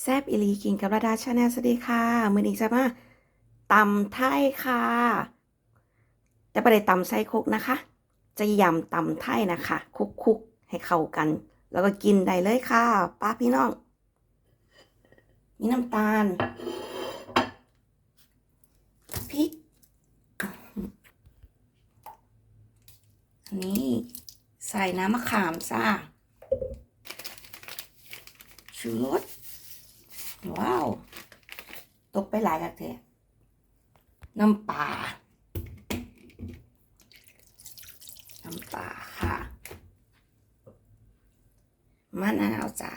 แซบอิลีกินกับระดาชาแนลสวัสดีค่ะมือนี้จะมาตำไทยค่ะแต่ประเด็นตำไส้คุกนะคะ จะยำตำไทยนะคะคุกคุกให้เข้ากัน แล้วก็กินได้เลยค่ะ ป้าพี่น้อง มีน้ำตาลพริกอันนี้ใส่น้ำมะขามจ้าชูรส ว้าว ตกไปหลายกระเทะน้ำปลา น้ำปลาค่ะมะนาวจ้ะ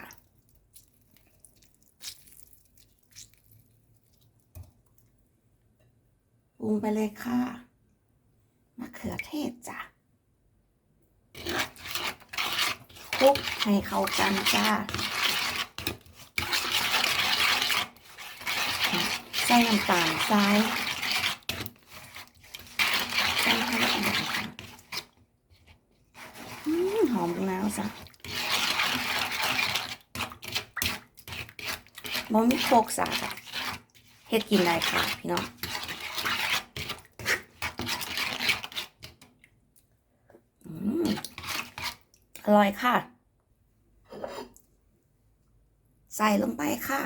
ปรุงไปเลยค่ะมะเขือเทศจ้ะคลุกให้เข้ากันจ้า ใส่น้ำตาลทรายใส่ข้าไปอีกค่ะอืมหอมแล้วจ้ะบอมีโคกสาจ้ะเฮ็ดกินได้ค่ะพี่น้องอร่อยค่ะ ใส่ลงไปค่ะ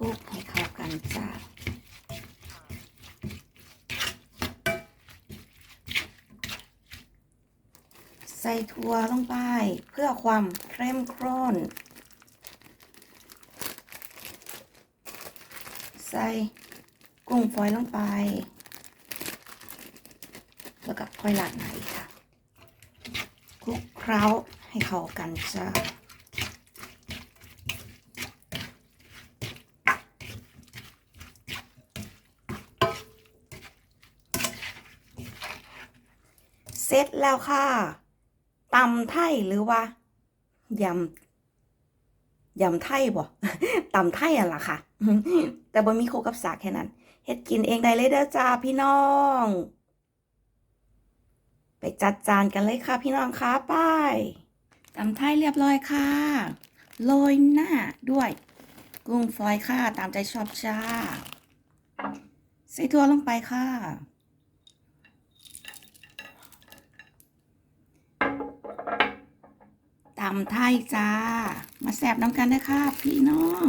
ลุกให้เข้ากันจ้าใส่ถั่วลงไปเพื่อความเข้มข้น ใส่กุ้งฝอยลงไป แล้วก็ค่อยหลาดไหนค่ะคลุกเคล้าให้เข้ากันจ้า เสร็จแล้วค่ะตำไทยหรือว่ายำยำไทยบ่ตำไทยอะล่ะค่ะ แต่บ่มีโคกับสากแค่นั้นเฮ็ดกินเองได้เลยเด้อจ้าพี่น้อง ไปจัดจานกันเลยค่ะ พี่น้องค่ะไปตำไทยเรียบร้อยค่ะ โรยหน้าด้วย กุ้งฝอยค่ะ ตามใจชอบจ้า ใส่ถั่วลงไปค่ะำไทยจ้า มาแสบน้ำกันนะคะพี่น้อง